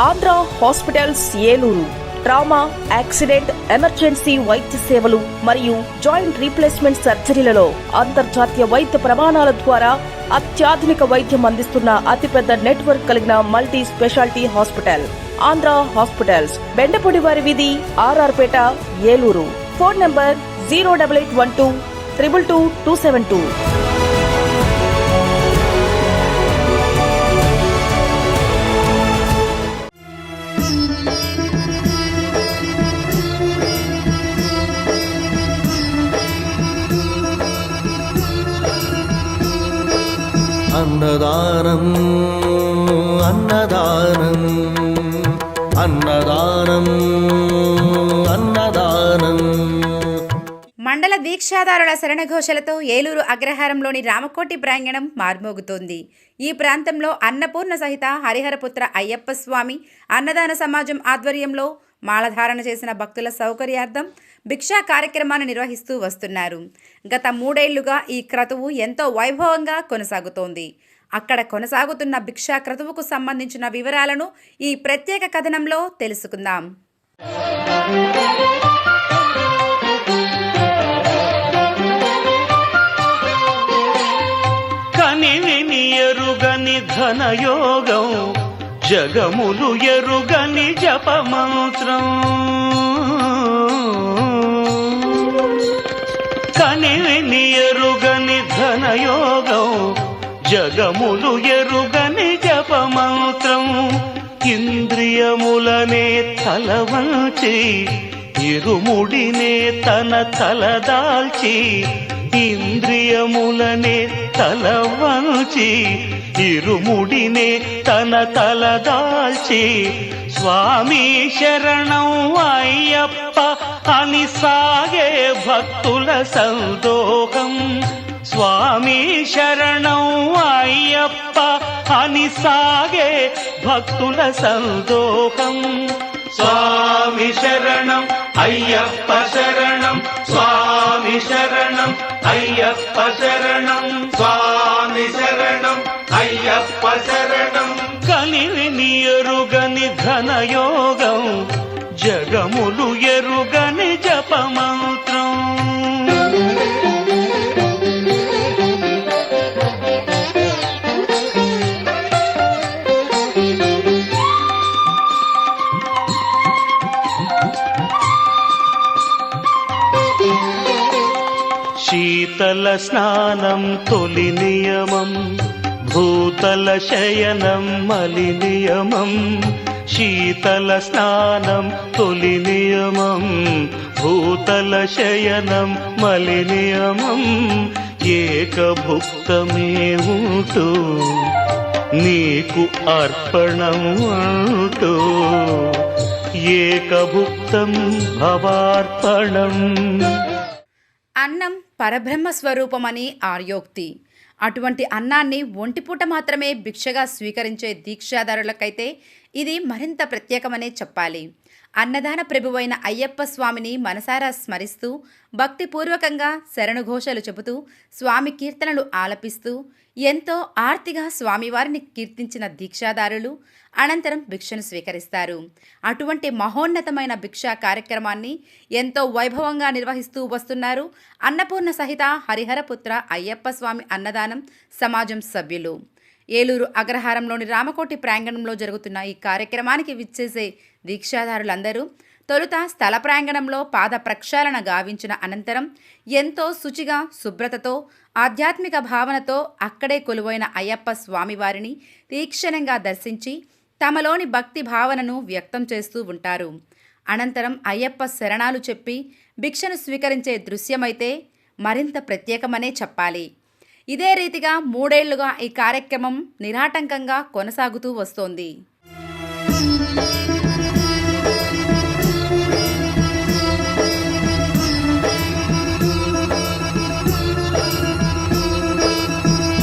Andhra hospitals Eluru. Trauma accident emergency వైద్య సేవలు మరియు జాయింట్ రీప్లేస్మెంట్ సర్జరీలలో అంతర్జాతీయ వైద్య ప్రమాణాల ద్వారా అత్యాధునిక వైద్యం అందిస్తున్న అతిపెద్ద నెట్వర్క్ కలిగిన multi speciality hospital Andhra hospitals. Bendapudi వారి వీధి RR Peta Eluru. Phone number zero double eight one two triple two two seven two. అన్నదానం అన్నదానం అన్నదానం అన్నదానం. మండల దీక్షాదారుల శరణఘోషలతో ఏలూరు అగ్రహారంలోని రామకోటి ప్రాంగణం మార్మోగుతోంది. ఈ ప్రాంతంలో అన్నపూర్ణ సహిత హరిహరపుత్ర అయ్యప్ప స్వామి అన్నదాన సమాజం ఆధ్వర్యంలో మాలధారణ చేసిన భక్తుల సౌకర్యార్థం భిక్షా కార్యక్రమాన్ని నిర్వహిస్తూ వస్తున్నారు. గత మూడేళ్ళుగా ఈ క్రతువు ఎంతో వైభవంగా కొనసాగుతోంది. అక్కడ కొనసాగుతున్న భిక్షా క్రతువుకు సంబంధించిన వివరాలను ఈ ప్రత్యేక కథనంలో తెలుసుకుందాం. కనివిని ఎరుగని ఘనయోగం జగములు ఎరుగని జపమంత్రం. కనివిని ఎరుగని ధనయోగం జగములు ఎరుగని జపమంత్రం ఇంద్రియములనే తలవంచి ఇరుముడినే తన తలదాల్చి ఇంద్రియములనే తలవంచి ఇరుముడినే తన తలదాల్చి స్వామి శరణం అయ్యప్ప అని సాగే భక్తుల సందోహం. స్వామి శరణం అయ్యప్ప అని సాగే భక్తుల సందోహం స్వామి శరణం అయ్యప్ప శరణం స్వామి శరణం అయ్యప్ప శరణం స్వామి శరణం అయ్యప్ప శరణం. కనివిని ఎరుగని ఘనయోగం జగములు ఎరుగని శీతల స్నానం తొలి నియమం భూతల శయనం మలి నియమం శీతల స్నానం తొలి నియమం భూతల శయనం మలి నియమం ఏకభుక్తమే ఉంటూ నీకు అర్పణం అంటూ ఏకభుక్తం భవార్పణం. అన్నం పరబ్రహ్మ స్వరూపమని ఆర్యోక్తి. అటువంటి అన్నాన్ని ఒంటిపూట మాత్రమే భిక్షగా స్వీకరించే దీక్షాదారులకైతే ఇది మరింత ప్రత్యేకమనే చెప్పాలి. అన్నదాన ప్రభువైన అయ్యప్ప స్వామిని మనసారా స్మరిస్తూ భక్తిపూర్వకంగా శరణుఘోషలు చెబుతూ స్వామి కీర్తనలు ఆలపిస్తూ ఎంతో ఆర్తిగా స్వామివారిని కీర్తించిన దీక్షాదారులు అనంతరం భిక్షను స్వీకరిస్తారు. అటువంటి మహోన్నతమైన భిక్షా కార్యక్రమాన్ని ఎంతో వైభవంగా నిర్వహిస్తూ వస్తున్నారు అన్నపూర్ణ సహిత హరిహరపుత్ర అయ్యప్ప స్వామి అన్నదానం సమాజం సభ్యులు. ఏలూరు అగ్రహారంలోని రామకోటి ప్రాంగణంలో జరుగుతున్న ఈ కార్యక్రమానికి విచ్చేసే దీక్షాదారులందరూ తొలుత స్థల ప్రాంగణంలో పాద ప్రక్షాళన గావించిన అనంతరం ఎంతో శుచిగా శుభ్రతతో ఆధ్యాత్మిక భావనతో అక్కడే కొలువైన అయ్యప్ప స్వామివారిని తీక్షణంగా దర్శించి తమలోని భక్తి భావనను వ్యక్తం చేస్తూ ఉంటారు. అనంతరం అయ్యప్ప శరణాలు చెప్పి భిక్షను స్వీకరించే దృశ్యమైతే మరింత ప్రత్యేకమనే చెప్పాలి. ఇదే రీతిగా మూడేళ్ళుగా ఈ కార్యక్రమం నిరాటంకంగా కొనసాగుతూ వస్తోంది.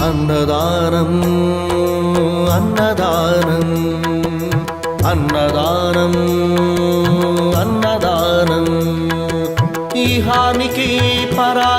అన్నదానం అన్నదానం అన్నదానం అన్నదానం. ఈహానికి పరా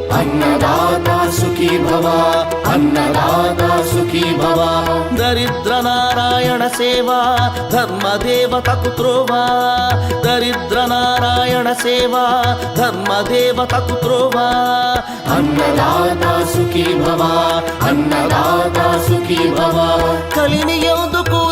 భవ అన్నదాత సుఖీ భవ. దరిద్ర నారాయణ సేవా ధర్మదేవతకు త్రోవా. దరిద్ర నారాయణ సేవా ధర్మదేవతకు త్రోవా. అన్నదాత సుఖీ భవ అన్నదాత సుఖీ భవ. కలిని ఎందుకు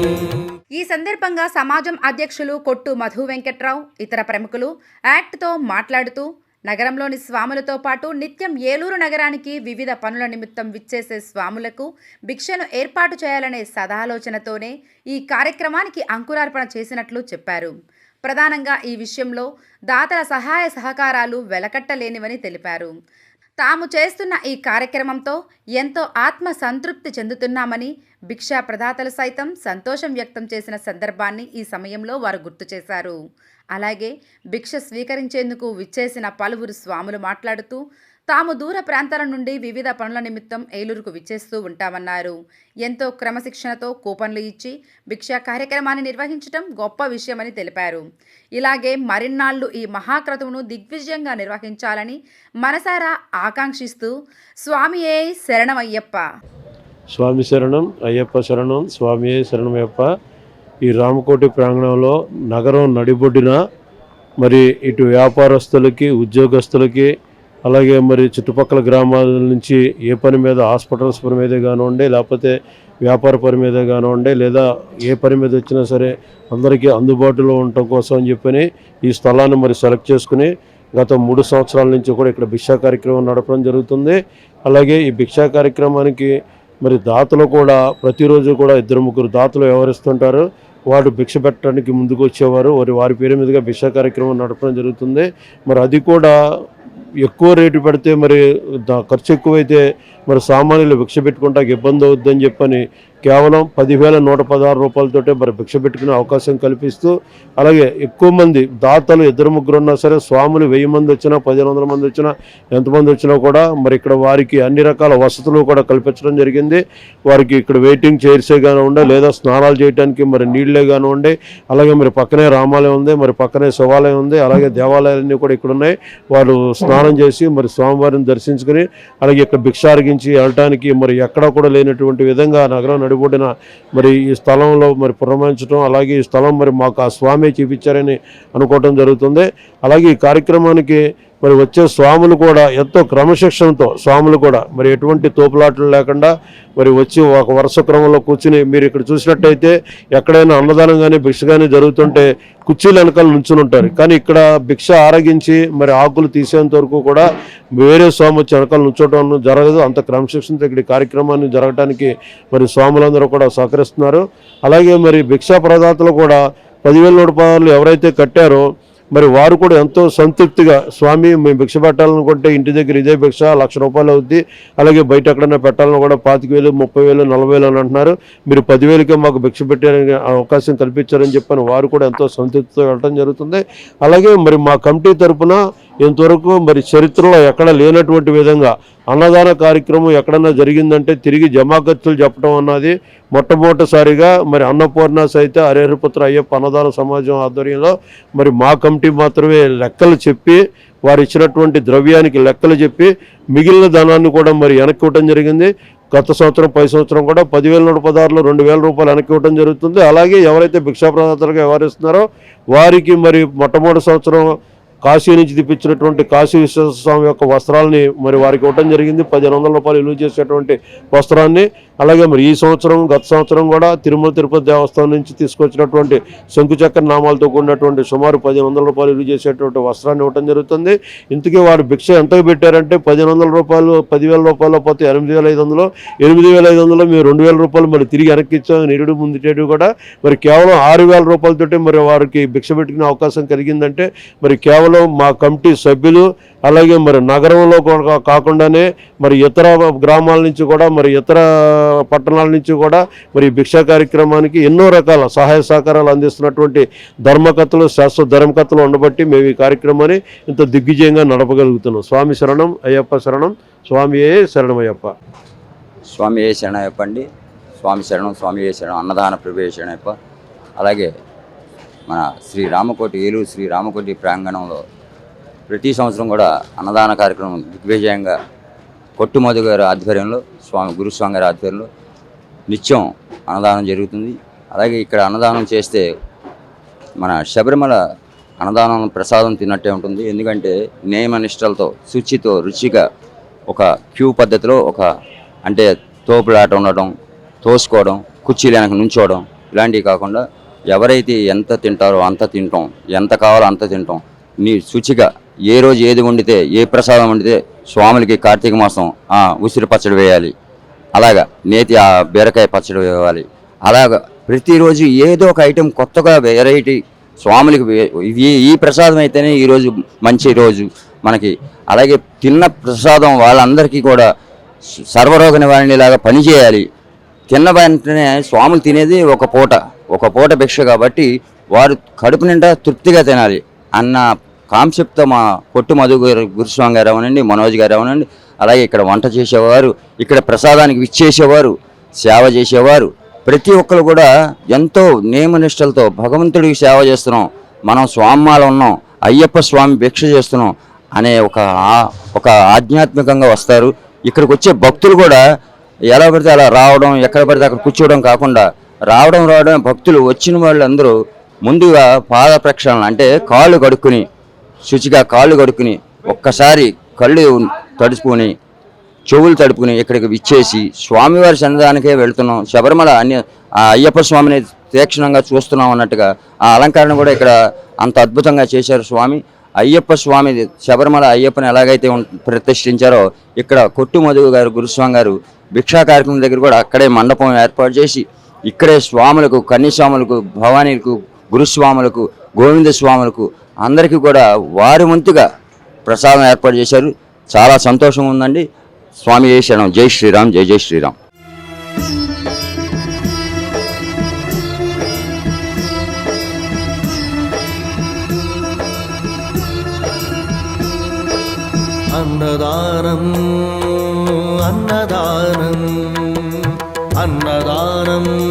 ఈ సందర్భంగా సమాజం అధ్యక్షులు కొట్టు మధు వెంకట్రావు ఇతర ప్రముఖులు యాక్ట్తో మాట్లాడుతూ నగరంలోని స్వాములతో పాటు నిత్యం ఏలూరు నగరానికి వివిధ పనుల నిమిత్తం విచ్చేసే స్వాములకు భిక్షను ఏర్పాటు చేయాలనే సదాలోచనతోనే ఈ కార్యక్రమానికి అంకురార్పణ చేసినట్లు చెప్పారు. ప్రధానంగా ఈ విషయంలో దాతల సహాయ సహకారాలు వెలకట్టలేనివని తెలిపారు. తాము చేస్తున్న ఈ కార్యక్రమంతో ఎంతో ఆత్మ సంతృప్తి చెందుతున్నామని భిక్షా ప్రదాతలు సైతం సంతోషం వ్యక్తం చేసిన సందర్భాన్ని ఈ సమయంలో వారు గుర్తు చేశారు. అలాగే భిక్ష స్వీకరించేందుకు విచ్చేసిన పలువురు స్వాములు మాట్లాడుతూ తాము దూర ప్రాంతాల నుండి వివిధ పనుల నిమిత్తం ఏలూరుకు విచ్చేస్తూ ఉంటామన్నారు. ఎంతో క్రమశిక్షణతో కూపన్లు ఇచ్చి భిక్షా కార్యక్రమాన్ని నిర్వహించడం గొప్ప విషయమని తెలిపారు. ఇలాగే మరిన్నాళ్ళు ఈ మహాక్రతువును దిగ్విజయంగా నిర్వహించాలని మనసారా ఆకాంక్షిస్తూ స్వామియే శరణమయ్యప్ప. స్వామి శరణం అయ్యప్ప శరణం స్వామియే శరణమయ్యప్ప. ఈ రామకోటి ప్రాంగణంలో నగరం నడిబొడ్డిన మరి ఇటు వ్యాపారస్తులకి ఉద్యోగస్తులకి అలాగే మరి చుట్టుపక్కల గ్రామాల నుంచి ఏ పని మీద హాస్పిటల్స్ పని మీద కానివ్వండి లేకపోతే వ్యాపార పని మీద కానివ్వండి లేదా ఏ పని మీద వచ్చినా సరే అందరికీ అందుబాటులో ఉండటం కోసం అని చెప్పని ఈ స్థలాన్ని మరి సెలెక్ట్ చేసుకుని గత మూడు సంవత్సరాల నుంచి కూడా ఇక్కడ భిక్షా కార్యక్రమం నడపడం జరుగుతుంది. అలాగే ఈ భిక్షా కార్యక్రమానికి మరి దాతలు కూడా ప్రతిరోజు కూడా ఇద్దరు ముగ్గురు దాతలు వ్యవహరిస్తుంటారు. వారు భిక్ష పెట్టడానికి ముందుకు వచ్చేవారు. వారి వారి పేరు మీదుగా భిక్షా కార్యక్రమం నడపడం జరుగుతుంది. మరి అది కూడా ఎక్కువ రేటు పెడితే మరి ఖర్చు ఎక్కువైతే మరి సామాన్యులు భిక్ష పెట్టుకుంటానికి ఇబ్బంది అవుద్దని చెప్పని కేవలం పదివేల నూట పదహారు రూపాయలతోటే మరి భిక్ష పెట్టుకునే అవకాశం కల్పిస్తూ అలాగే ఎక్కువ మంది దాతలు ఇద్దరు ముగ్గురు ఉన్నా సరే స్వాములు వెయ్యి మంది వచ్చినా పదిహేను వందల మంది వచ్చినా ఎంతమంది వచ్చినా కూడా మరి ఇక్కడ వారికి అన్ని రకాల వసతులు కూడా కల్పించడం జరిగింది. వారికి ఇక్కడ వెయిటింగ్ చైర్సే కానివ్వండి లేదా స్నానాలు చేయడానికి మరి నీళ్ళే కానివ్వండి అలాగే మరి పక్కనే రామాలయం ఉంది మరి పక్కనే శివాలయం ఉంది అలాగే దేవాలయాలన్నీ కూడా ఇక్కడ ఉన్నాయి వారు స్నానం చేసి మరి స్వామివారిని దర్శించుకుని అలాగే ఇక్కడ భిక్షారికి ఉపయోగించి వెళ్ళటానికి మరి ఎక్కడా కూడా లేనటువంటి విధంగా నగరం నడిబొడిన మరి ఈ స్థలంలో మరి పురమాయించడం అలాగే ఈ స్థలం మరి మాకు ఆ స్వామి చూపించారని అనుకోవటం జరుగుతుంది. అలాగే ఈ కార్యక్రమానికి మరి వచ్చే స్వాములు కూడా ఎంతో క్రమశిక్షణతో స్వాములు కూడా మరి ఎటువంటి తోపులాటలు లేకుండా మరి వచ్చి ఒక వరుస క్రమంలో కూర్చుని మీరు ఇక్కడ చూసినట్టయితే ఎక్కడైనా అన్నదానం కానీ భిక్ష కానీ జరుగుతుంటే కుర్చీలు వెనకాల నుంచుని ఉంటారు. కానీ ఇక్కడ భిక్ష ఆరగించి మరి ఆకులు తీసేంత వరకు కూడా వేరే స్వామి వచ్చి వెనకాల నుంచోటం జరగదు. అంత క్రమశిక్షణతో ఇక్కడ కార్యక్రమాన్ని జరగడానికి మరి స్వాములందరూ కూడా సహకరిస్తున్నారు. అలాగే మరి భిక్షా ప్రదాతలు కూడా పదివేల నూట ఎవరైతే కట్టారో మరి వారు కూడా ఎంతో సంతృప్తిగా స్వామి మేము భిక్ష పెట్టాలనుకుంటే ఇంటి దగ్గర ఇదే భిక్ష లక్ష రూపాయలు అవుద్ది. అలాగే బయట ఎక్కడైనా పెట్టాలని కూడా పాతిక వేలు ముప్పై వేలు నలభై వేలు అని అంటున్నారు. మీరు పదివేలకే మాకు భిక్ష పెట్టే అవకాశం కల్పించారని చెప్పని వారు కూడా ఎంతో సంతృప్తితో వెళ్ళడం జరుగుతుంది. అలాగే మరి మా కమిటీ తరపున ఇంతవరకు మరి చరిత్రలో ఎక్కడ లేనటువంటి విధంగా అన్నదాన కార్యక్రమం ఎక్కడన్నా జరిగిందంటే తిరిగి జమాఖర్చులు చెప్పడం అన్నది మొట్టమొదటిసారిగా మరి అన్నపూర్ణ సహిత హరిహరపుత్ర అయ్యప్ప అన్నదాన సమాజం ఆధ్వర్యంలో మరి మా కమిటీ మాత్రమే లెక్కలు చెప్పి వారు ఇచ్చినటువంటి ద్రవ్యానికి లెక్కలు చెప్పి మిగిలిన ధనాన్ని కూడా మరి వెనక్కి ఇవ్వడం జరిగింది. గత సంవత్సరం పై సంవత్సరం కూడా పదివేల నూట పదార్లు రెండు వేల రూపాయలు వెనక్కి ఇవ్వడం జరుగుతుంది. అలాగే ఎవరైతే భిక్షాప్రదాతలుగా వ్యవహరిస్తున్నారో వారికి మరి మొట్టమొదటి సంవత్సరం కాశీ నుంచి తెప్పించినటువంటి కాశీ విశ్వేశ్వరస్వామి యొక్క వస్త్రాలని మరి వారికి ఇవ్వడం జరిగింది. పదిహేను వందల రూపాయలు విలువ చేసేటువంటి వస్త్రాన్ని. అలాగే మరి ఈ సంవత్సరం గత సంవత్సరం కూడా తిరుమల తిరుపతి దేవస్థానం నుంచి తీసుకొచ్చినటువంటి శంకుచక్ర నామాలతో కూడినటువంటి సుమారు పదిహేను వందల రూపాయలు విలువ చేసేటువంటి వస్త్రాన్ని ఇవ్వడం జరుగుతుంది. ఇంతకీ వారు భిక్ష ఎంతకు పెట్టారంటే పదిహేను వందల రూపాయలు పదివేల రూపాయలు పోతే ఎనిమిది వేల ఐదు వందలు ఎనిమిది వేల ఐదు వందలు మీరు రెండు వేల రూపాయలు మరి తిరిగి వెనక్కి ఇచ్చాం నిరుడు ముందుటేడు కూడా మరి కేవలం ఆరు వేల రూపాయలతోటి మరి వారికి భిక్ష పెట్టుకునే అవకాశం కలిగిందంటే మరి కేవలం మా కమిటీ సభ్యులు అలాగే మరి నగరంలో కూడా కాకుండానే మరి ఇతర గ్రామాల నుంచి కూడా మరి ఇతర పట్టణాల నుంచి కూడా మరి భిక్షా కార్యక్రమానికి ఎన్నో రకాల సహాయ సహకారాలు అందిస్తున్నటువంటి ధర్మకథలు శాశ్వత ధర్మకథలు ఉండబట్టి మేము ఈ కార్యక్రమాన్ని ఇంత దిగ్విజయంగా నడపగలుగుతున్నాం. స్వామి శరణం అయ్యప్ప శరణం. స్వామియే శరణమయ్యప్ప స్వామి ఏ శరణయ్యప్ప అండి. స్వామి శరణం స్వామి ఏ శరణం అన్నదాన ప్రభు ఏ శరణయ్యప్ప అలాగే మన శ్రీ రామకోటి ఏలూరు శ్రీ రామకోటి ప్రాంగణంలో ప్రతి సంవత్సరం కూడా అన్నదాన కార్యక్రమం దిగ్విజయంగా కొట్టుమధు గారి ఆధ్వర్యంలో స్వామి గురుస్వామి గారి ఆధ్వర్యంలో నిత్యం అన్నదానం జరుగుతుంది. అలాగే ఇక్కడ అన్నదానం చేస్తే మన శబరిమల అన్నదానం ప్రసాదం తిన్నట్టే ఉంటుంది. ఎందుకంటే నియమనిష్టలతో శుచితో రుచిగా ఒక క్యూ పద్ధతిలో ఒక అంటే తోపులాట ఉండటం తోసుకోవడం కుర్చీలు వెనక నుంచోవడం ఇలాంటివి కాకుండా ఎవరైతే ఎంత తింటారో అంత తింటాం ఎంత కావాలో అంత తింటాం. నీ శుచిగా ఏ రోజు ఏది వండితే ఏ ప్రసాదం వండితే స్వాములకి కార్తీక మాసం ఉసిరి పచ్చడి వేయాలి. అలాగా నేతి ఆ బీరకాయ పచ్చడి వేయాలి. అలాగా ప్రతిరోజు ఏదో ఒక ఐటెం కొత్తగా వెరైటీ స్వాములకి వే- ఈ ప్రసాదం అయితేనే ఈరోజు మంచి రోజు మనకి. అలాగే తిన్న ప్రసాదం వాళ్ళందరికీ కూడా సర్వరోగ నివారణలాగా పనిచేయాలి. తిన్న వెంటనే స్వాములు తినేది ఒక పూట. ఒక పూట భిక్ష కాబట్టి వారు కడుపు నిండా తృప్తిగా తినాలి అన్న కాన్సెప్ట్తో మా కొట్టు మధు గారు గురుస్వామి గారు అవనండి మనోజ్ గారు అవనండి అలాగే ఇక్కడ వంట చేసేవారు ఇక్కడ ప్రసాదానికి విచ్చేసేవారు సేవ చేసేవారు. ప్రతి ఒక్కరు కూడా ఎంతో నియమనిష్టలతో భగవంతుడికి సేవ చేస్తున్నాం మనం స్వామాలు ఉన్నాం అయ్యప్ప స్వామి భిక్ష చేస్తున్నాం అనే ఒక ఒక ఆధ్యాత్మికంగా వస్తారు. ఇక్కడికి వచ్చే భక్తులు కూడా ఎలా పడితే అలా రావడం ఎక్కడ పడితే అక్కడ కూర్చోవడం కాకుండా రావడం రావడం భక్తులు వచ్చిన వాళ్ళందరూ ముందుగా పాద ప్రక్షాళన అంటే కాళ్ళు కడుక్కుని శుచిగా కాళ్ళు కడుక్కుని ఒక్కసారి కళ్ళు తడుచుకొని చెవులు తడుపుకుని ఇక్కడికి విచ్చేసి స్వామివారి సన్నిధానికే వెళ్తున్నాం. శబరిమల అన్య ఆ అయ్యప్ప స్వామిని తీక్షణంగా చూస్తున్నాం అన్నట్టుగా ఆ అలంకరణ కూడా ఇక్కడ అంత అద్భుతంగా చేశారు స్వామి. అయ్యప్ప స్వామి శబరిమల అయ్యప్పని ఎలాగైతే ఉం- ప్రతిష్ఠించారో ఇక్కడ కొట్టు మధువు గారు గురుస్వామి గారు భిక్షా కార్యక్రమం దగ్గర కూడా అక్కడే మండపం ఏర్పాటు చేసి ఇక్కడే స్వాములకు కన్యస్వాములకు భవానీలకు గురుస్వాములకు గోవింద స్వాములకు అందరికీ కూడా వారి వంతుగా ప్రసాదం ఏర్పాటు చేశారు. చాలా సంతోషంగా ఉందండి. స్వామి జై శ్రీరామ్ జై శ్రీరామ్ జై జై శ్రీరామ్. అన్నదానం అన్నదానం అన్నదానం.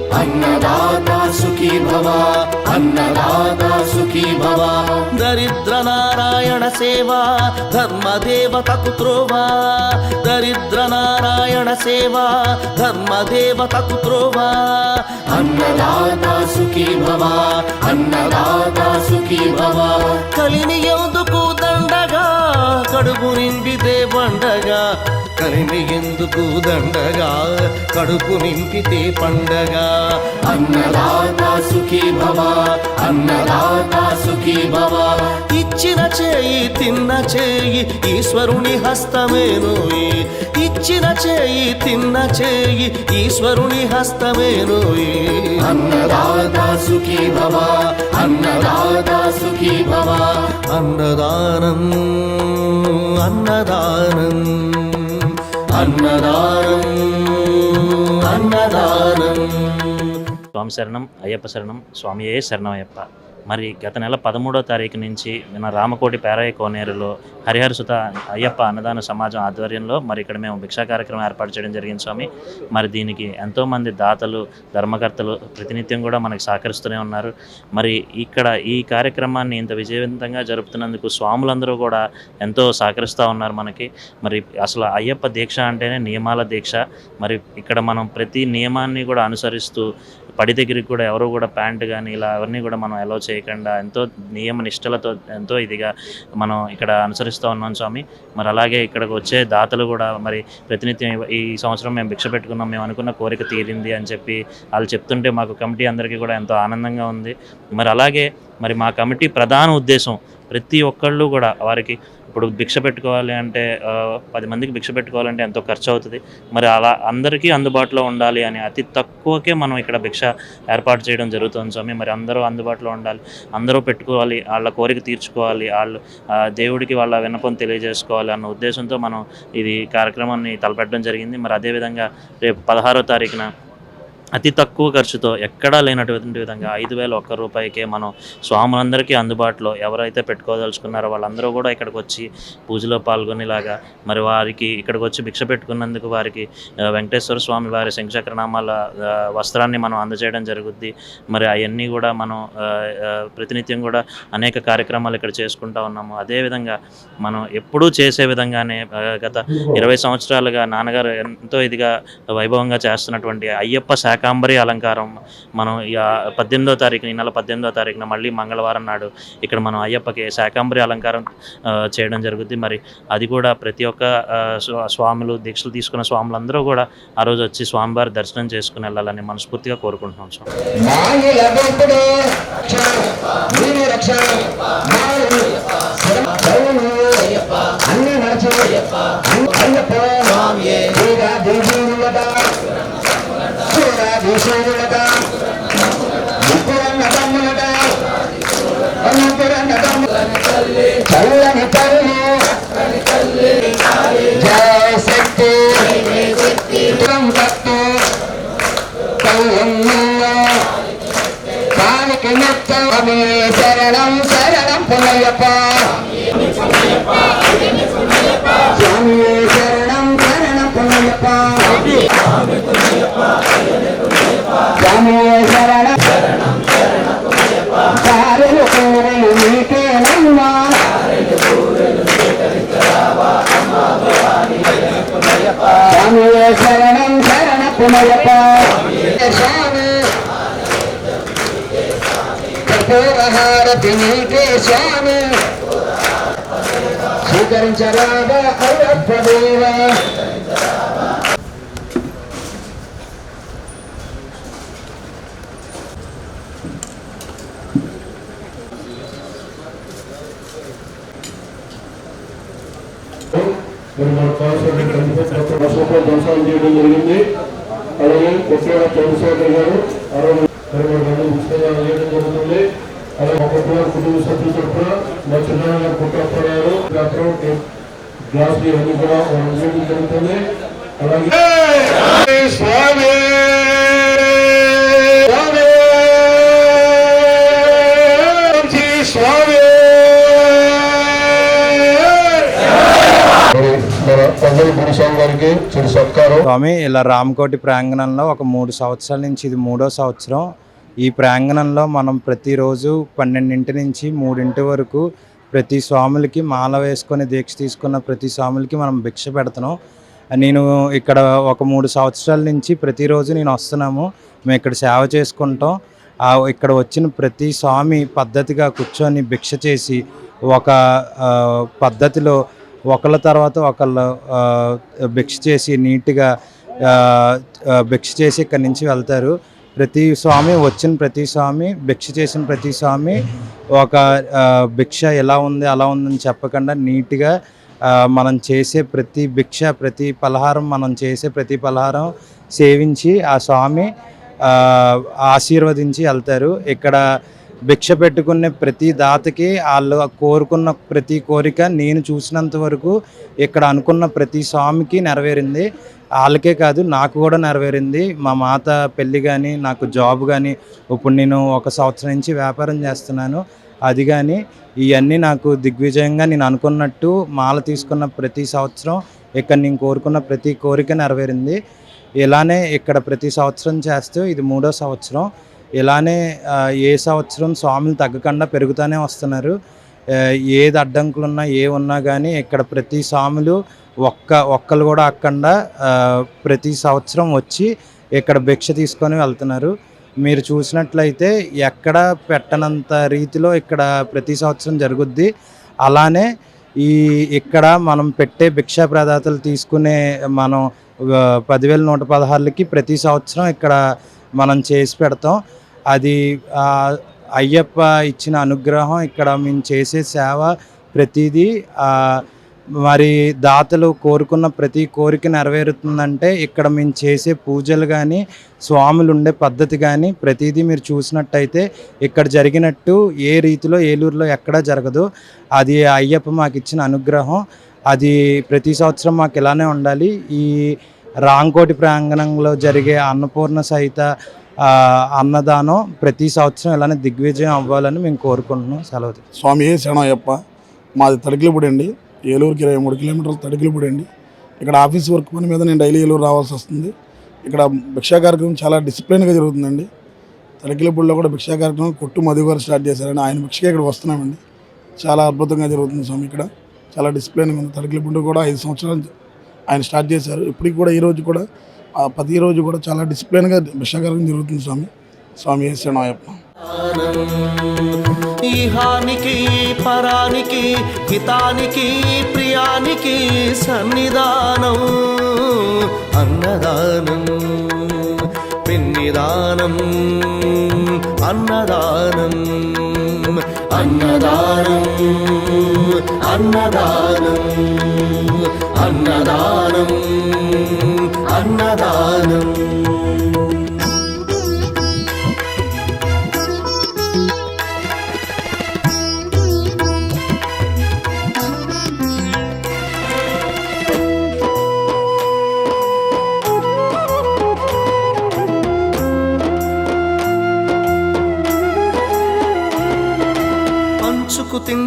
అన్నదాత సుఖీ భవ అన్నదాత సుఖీ భవ. దరిద్ర నారాయణ సేవా ధర్మదేవతకు త్రోవా. దరిద్ర నారాయణ సేవా ధర్మదేవతకు త్రోవా. అన్నదాత సుఖీ భవ అన్నదాత సుఖీ భవ. కలిని ఎందుకు కడుపు నింపితే పండగా. కలిమి ఎందుకు దండగా? కడుపు నింపితే పండగ. అన్నదాత సుఖీ భవ అన్నదాత సుఖీ భవ ఇచ్చిన చేయి తిన్న చేయి ఈశ్వరుని హస్తమేనోయి ఇచ్చిన చేయి తిన్న చేయి ఈశ్వరుని హస్తమేనోయి అన్నదాత సుఖీ భవ అన్నదాత సుఖీ భవ. అన్నదానం అన్నదానం అన్నదానం అన్నదానం. స్వామి శరణం అయ్యప్ప శరణం స్వామియే శరణం అయ్యప్ప మరి గత నెల పదమూడో తారీఖు నుంచి నిన్న రామకోటి పేరయ్య కోనేరులో హరిహర సుత అయ్యప్ప అన్నదాన సమాజం ఆధ్వర్యంలో మరి ఇక్కడ మేము భిక్షా కార్యక్రమం ఏర్పాటు చేయడం జరిగింది స్వామి. మరి దీనికి ఎంతోమంది దాతలు ధర్మకర్తలు ప్రతినిత్యం కూడా మనకి సహకరిస్తూనే ఉన్నారు. మరి ఇక్కడ ఈ కార్యక్రమాన్ని ఇంత విజయవంతంగా జరుపుతున్నందుకు స్వాములందరూ కూడా ఎంతో సహకరిస్తూ ఉన్నారు మనకి. మరి అసలు అయ్యప్ప దీక్ష అంటేనే నియమాల దీక్ష. మరి ఇక్కడ మనం ప్రతి నియమాన్ని కూడా అనుసరిస్తూ పడి దగ్గరికి కూడా ఎవరు కూడా ప్యాంట్ కానీ ఇలా అవన్నీ కూడా మనం అలౌ చేయకుండా ఎంతో నియమ నిష్టలతో ఎంతో ఇదిగా మనం ఇక్కడ అనుసరి అనుసరిస్తూ ఉన్నాం స్వామి. మరి అలాగే ఇక్కడికి వచ్చే దాతలు కూడా మరి ప్రతినిత్యం ఈ- ఈ సంవత్సరం మేము భిక్ష పెట్టుకున్నాం మేము అనుకున్న కోరిక తీరింది అని చెప్పి వాళ్ళు చెప్తుంటే మాకు కమిటీ అందరికీ కూడా ఎంతో ఆనందంగా ఉంది. మరి అలాగే మరి మా కమిటీ ప్రధాన ఉద్దేశం ప్రతి ఒక్కళ్ళు కూడా వారికి ఇప్పుడు భిక్ష పెట్టుకోవాలి అంటే పది మందికి భిక్ష పెట్టుకోవాలంటే ఎంతో ఖర్చు అవుతుంది. మరి అలా అందరికీ అందుబాటులో ఉండాలి అని అతి తక్కువకే మనం ఇక్కడ భిక్ష ఏర్పాటు చేయడం జరుగుతుంది స్వామి. మరి అందరూ అందుబాటులో ఉండాలి. అందరూ పెట్టుకోవాలి. వాళ్ళ కోరిక తీర్చుకోవాలి. వాళ్ళు దేవుడికి వాళ్ళ విన్నపం తెలియజేసుకోవాలి అన్న ఉద్దేశంతో మనం ఇది కార్యక్రమాన్ని తలపెట్టడం జరిగింది. మరి అదేవిధంగా రేపు పదహారో తారీఖున అతి తక్కువ ఖర్చుతో ఎక్కడా లేనటువంటి విధంగా ఐదు వేల ఒక్క రూపాయికే మనం స్వాములందరికీ అందుబాటులో ఎవరైతే పెట్టుకోదలుచుకున్నారో వాళ్ళందరూ కూడా ఇక్కడికి వచ్చి పూజలో పాల్గొనేలాగా మరి వారికి ఇక్కడికి వచ్చి భిక్ష పెట్టుకున్నందుకు వారికి వెంకటేశ్వర స్వామి వారి శంఖచక్రనామాల వస్త్రాన్ని మనం అందజేయడం జరుగుద్ది. మరి అవన్నీ కూడా మనం ప్రతినిత్యం కూడా అనేక కార్యక్రమాలు ఇక్కడ చేసుకుంటా ఉన్నాము. అదేవిధంగా మనం ఎప్పుడూ చేసే విధంగానే గత ఇరవై సంవత్సరాలుగా నాన్నగారు ఎంతో ఇదిగా వైభవంగా చేస్తున్నటువంటి అయ్యప్ప శాఖ శాకాంబరి అలంకారం మనం పద్దెనిమిదో తారీఖున ఈ నెల పద్దెనిమిదో తారీఖున మళ్ళీ మంగళవారం నాడు ఇక్కడ మనం అయ్యప్పకి శాకాంబరి అలంకారం చేయడం జరుగుద్ది మరి అది కూడా ప్రతి ఒక్క స్వాములు దీక్షలు తీసుకున్న స్వాములందరూ కూడా ఆ రోజు వచ్చి స్వామివారి దర్శనం చేసుకుని వెళ్ళాలని మనస్ఫూర్తిగా కోరుకుంటున్నాం అన్ని నడచు అయ్యప్ప ముగ్గురన్న తమ్ములట ముగ్గురన్న తమ్ముల చల్లని తల్లి జయ శక్తి భక్తి స్వామి కర్పూరహారతి నీకే స్వామి స్వీకరించరాగా అయ్యప్ప దేవా మరి మన కావాల్సిన కందిపప్పు కొనసాగం చేయడం జరిగింది. అలాగే కొత్తగా చంద్రశేఖర్ గారు అరవై మరి మనకు పుస్తకాలు చేయడం జరుగుతుంది. అలాగే ఒక కుటుంబ సభ్యులు చొప్పున మా చిన్న గారు పుట్టప్పారు గ్లాస్ అన్ని కూడా జరుగుతుంది. అలాగే స్వామి! ప్రజలు గురుస్వామి గారికి చిరు సత్కారం. స్వామి ఇలా రామకోటి ప్రాంగణంలో ఒక మూడు సంవత్సరాల నుంచి ఇది మూడో సంవత్సరం. ఈ ప్రాంగణంలో మనం ప్రతిరోజు పన్నెండింటి నుంచి మూడింటి వరకు ప్రతి స్వాములకి మాల వేసుకొని దీక్ష తీసుకున్న ప్రతి స్వాములకి మనం భిక్ష పెడుతున్నాం. నేను ఇక్కడ ఒక మూడు సంవత్సరాల నుంచి ప్రతిరోజు నేను వస్తున్నాము. మేము ఇక్కడ సేవ చేసుకుంటాం. ఇక్కడ వచ్చిన ప్రతి స్వామి పద్ధతిగా కూర్చొని భిక్ష చేసి ఒక పద్ధతిలో ఒకళ్ళ తర్వాత ఒకళ్ళు భిక్ష చేసి నీట్గా భిక్ష చేసి ఇక్కడి నుంచి వెళ్తారు. ప్రతి స్వామి వచ్చిన ప్రతి స్వామి భిక్ష చేసిన ప్రతి స్వామి ఒక భిక్ష ఎలా ఉంది అలా ఉందని చెప్పకుండా నీట్గా మనం చేసే ప్రతి భిక్ష ప్రతి పలహారం మనం చేసే ప్రతి పలహారం సేవించి ఆ స్వామి ఆశీర్వదించి వెళ్తారు. ఇక్కడ భిక్ష పెట్టుకునే ప్రతి దాతకి వాళ్ళు కోరుకున్న ప్రతి కోరిక నేను చూసినంత వరకు ఇక్కడ అనుకున్న ప్రతి స్వామికి నెరవేరింది. వాళ్ళకే కాదు నాకు కూడా నెరవేరింది. మా మాత పెళ్ళి కానీ నాకు జాబ్ కానీ ఇప్పుడు నేను ఒక సంవత్సరం నుంచి వ్యాపారం చేస్తున్నాను. అది కానీ ఇవన్నీ నాకు దిగ్విజయంగా నేను అనుకున్నట్టు మాల తీసుకున్న ప్రతి సంవత్సరం ఇక్కడ నేను కోరుకున్న ప్రతి కోరిక నెరవేరింది. ఇలానే ఇక్కడ ప్రతి సంవత్సరం చేస్తూ ఇది మూడో సంవత్సరం. ఇలానే ఏ సంవత్సరం స్వాములు తగ్గకుండా పెరుగుతూనే వస్తున్నారు. ఏది అడ్డంకులు ఉన్నా ఏ ఉన్నా కానీ ఇక్కడ ప్రతి స్వాములు ఒక్క ఒక్కలు కూడా అక్కకుండా ప్రతి సంవత్సరం వచ్చి ఇక్కడ భిక్ష తీసుకొని వెళ్తున్నారు. మీరు చూసినట్లయితే ఎక్కడ పెట్టనంత రీతిలో ఇక్కడ ప్రతి సంవత్సరం జరుగుద్ది. అలానే ఈ ఇక్కడ మనం పెట్టే భిక్షా ప్రదాతలు తీసుకునే మనం పదివేల నూట పదహారులకి ప్రతి సంవత్సరం ఇక్కడ మనం చేసి పెడతాం. అది అయ్యప్ప ఇచ్చిన అనుగ్రహం ఇక్కడ మేము చేసే సేవ ప్రతిదీ మరి దాతలు కోరుకున్న ప్రతి కోరిక నెరవేరుతుందంటే ఇక్కడ మేము చేసే పూజలు కానీ స్వాములు ఉండే పద్ధతి కానీ ప్రతిదీ మీరు చూసినట్టయితే ఇక్కడ జరిగినట్టు ఏ రీతిలో ఏలూరులో ఎక్కడా జరగదు. అది అయ్యప్ప మాకు ఇచ్చిన అనుగ్రహం. అది ప్రతి సంవత్సరం మాకు ఇలానే ఉండాలి. ఈ రాంకోటి ప్రాంగణంలో జరిగే అన్నపూర్ణ సహిత అన్నదానం ప్రతి సంవత్సరం ఇలానే దిగ్విజయం అవ్వాలని మేము కోరుకుంటున్నాం. సెలవు స్వామి ఏ శరణయ్యప్ప మాది తడికిలిపూడి అండి. ఏలూరుకి ఇరవై మూడు కిలోమీటర్లు తడికిలిపూడి అండి. ఇక్కడ ఆఫీస్ వర్క్ పని మీద నేను డైలీ ఏలూరు రావాల్సి వస్తుంది. ఇక్కడ భిక్షా కార్యక్రమం చాలా డిసిప్లిన్గా జరుగుతుందండి. తడికిలిపూడిలో కూడా భిక్షా కార్యక్రమం కొట్టు మధు గారు స్టార్ట్ చేశారండి ఆయన భిక్షకే ఇక్కడ వస్తున్నామండి. చాలా అద్భుతంగా జరుగుతుంది స్వామి ఇక్కడ. చాలా డిసిప్లిన్గా ఉంది. తడికిలిపూడి కూడా ఐదు సంవత్సరాలు ఆయన స్టార్ట్ చేశారు. ఇప్పటికి కూడా ఈరోజు కూడా ప్రతి రోజు కూడా చాలా డిసిప్లిన్గా భిక్షా జరుగుతుంది స్వామి. స్వామి ఏ శరణయ్యప్ప ఇహానికి పరానికి హితానికి ప్రియానికి సన్నిధానం అన్నదానం పిన్నిదానం అన్నదానం అన్నదానం అన్నదానం అన్నదానం. అన్నదానం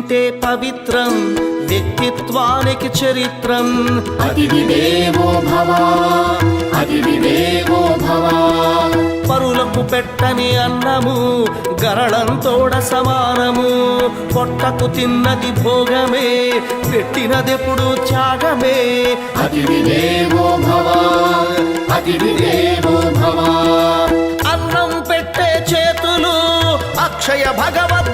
తింటే పవిత్రం వ్యక్తిత్వానికి చరిత్రం. అతిథి దేవో భవ అతిథి దేవో భవ. పరులకు పెట్టని అన్నము గరళంతోడ సమానము. పొట్టకు తిన్నది భోగమే పెట్టినదెప్పుడు త్యాగమే. అతిథి దేవో భవ అతిథి దేవో భవ. అన్నం పెట్టే చేతులు అక్షయ భగవద్గీతలు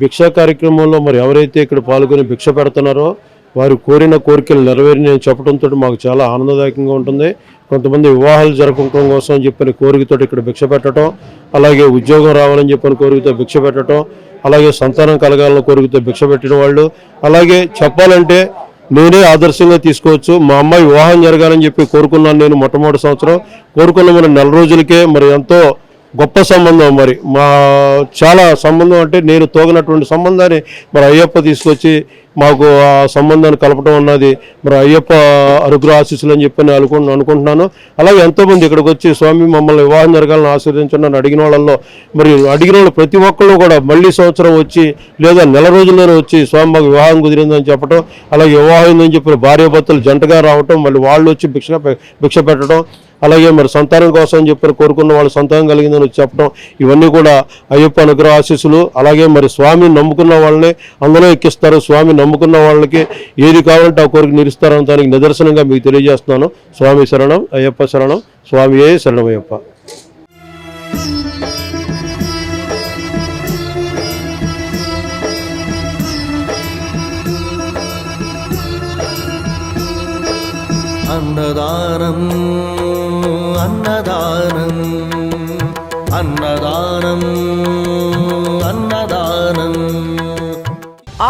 భిక్షా కార్యక్రమంలో మరి ఎవరైతే ఇక్కడ పాల్గొని భిక్ష పెడుతున్నారో వారు కోరిన కోరికలు నెరవేరి చెప్పడంతో మాకు చాలా ఆనందదాయకంగా ఉంటుంది. కొంతమంది వివాహాలు జరపడం కోసం అని చెప్పిన కోరికతో ఇక్కడ భిక్ష పెట్టడం అలాగే ఉద్యోగం రావాలని చెప్పిన కోరికతో భిక్ష పెట్టడం అలాగే సంతానం కలగాలని కోరికతో భిక్ష పెట్టిన వాళ్ళు అలాగే చెప్పాలంటే నేనే ఆదర్శంగా తీసుకోవచ్చు. మా అమ్మాయి వివాహం జరగాలని చెప్పి కోరుకున్నాను నేను మొట్టమొదటి సంవత్సరం. కోరుకున్న మరి నెల రోజులకే మరి ఎంతో గొప్ప సంబంధం మరి. మా చాలా సంబంధం అంటే నేను తోగినటువంటి సంబంధాన్ని మరి అయ్యప్ప తీసుకొచ్చి మాకు ఆ సంబంధాన్ని కలపడం అన్నది మరి అయ్యప్ప అనుగ్రహ ఆశీస్సులు అని చెప్పి నేను అనుకు అనుకుంటున్నాను. అలాగే ఎంతోమంది ఇక్కడికి వచ్చి స్వామి మమ్మల్ని వివాహం జరగాలని ఆశీర్వదించండి అని అడిగిన వాళ్ళల్లో మరి అడిగిన వాళ్ళు ప్రతి ఒక్కళ్ళు కూడా మళ్ళీ సంవత్సరం వచ్చి లేదా నెల రోజుల్లోనే వచ్చి స్వామి మాకు వివాహం కుదిరిందని చెప్పడం అలాగే వివాహం అయిందని చెప్పి భార్యాభర్తలు జంటగా రావటం మళ్ళీ వాళ్ళు వచ్చి భిక్ష భిక్ష పెట్టడం అలాగే మరి సంతానం కోసం అని కోరుకున్న వాళ్ళు సంతానం కలిగిందని చెప్పడం ఇవన్నీ కూడా అయ్యప్ప అనుగ్రహ ఆశీస్సులు. అలాగే మరి స్వామి నమ్ముకున్న వాళ్ళని అందులో ఎక్కిస్తారు. స్వామి నమ్ముకున్న వాళ్ళకి ఏది కావాలంటే ఆ కోరిక నిరుస్తారని దానికి నిదర్శనంగా మీకు తెలియజేస్తున్నాను. స్వామి శరణం అయ్యప్ప శరణం స్వామియే శరణం అన్నదానం అన్నదానం.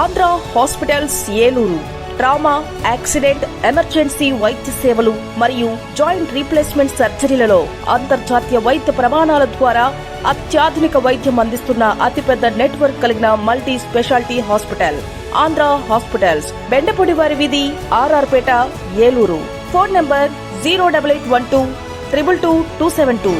Andhra hospitals Eluru. Trauma accident emergency వైద్య సేవలు మరియు జాయింట్ రీప్లేస్మెంట్ సర్జరీలలో అంతర్జాతీయ వైద్య ప్రమాణాల ద్వారా అత్యాధునిక వైద్యం అందిస్తున్న అతిపెద్ద నెట్వర్క్ కలిగిన multi speciality hospital Andhra hospitals. Bendapudi వారి వీధి RR Peta Eluru. Phone number zero double eight one two triple two two seven two.